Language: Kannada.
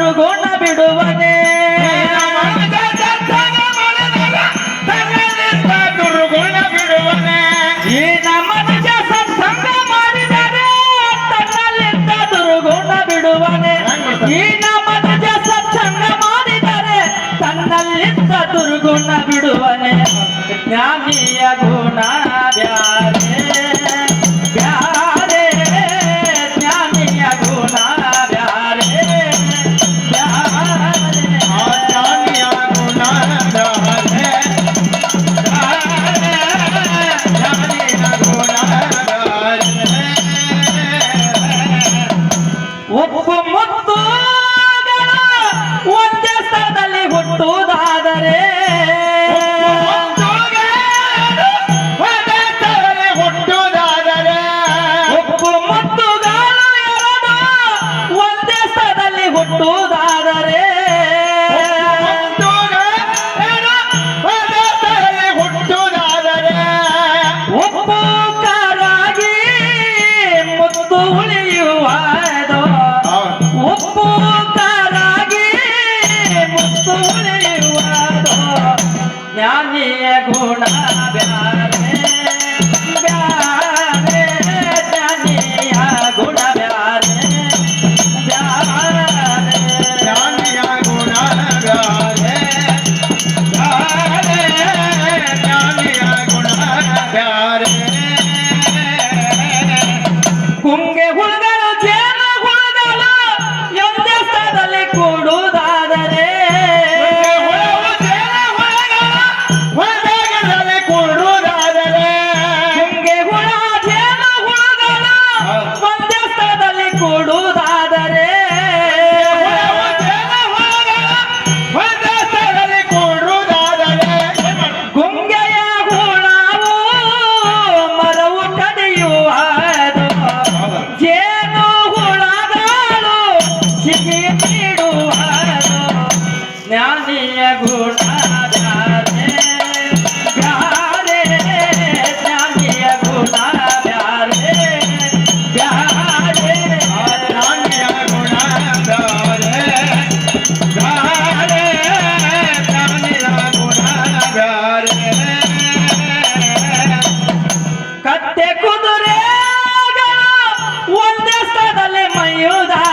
ಮರುಗೋಣ ಬಿಡುವನೆ ದುರ್ಗುಣ ಬಿಡುವನೆ ಈ ನಮ್ಮ ಸತ್ಸಂಗ ಮಾಡಿದರೆ ತನ್ನಲ್ಲಿದ್ದ ದುರ್ಗುಣ ಬಿಡುವನೆ ಈ ನಮ್ಮ ಸತ್ಸಂಗ ಮಾಡಿದರೆ ಬಿಡುವನೆ ಜ್ಞಾನಿಯ ಜ್ಞಾನಿಯ だ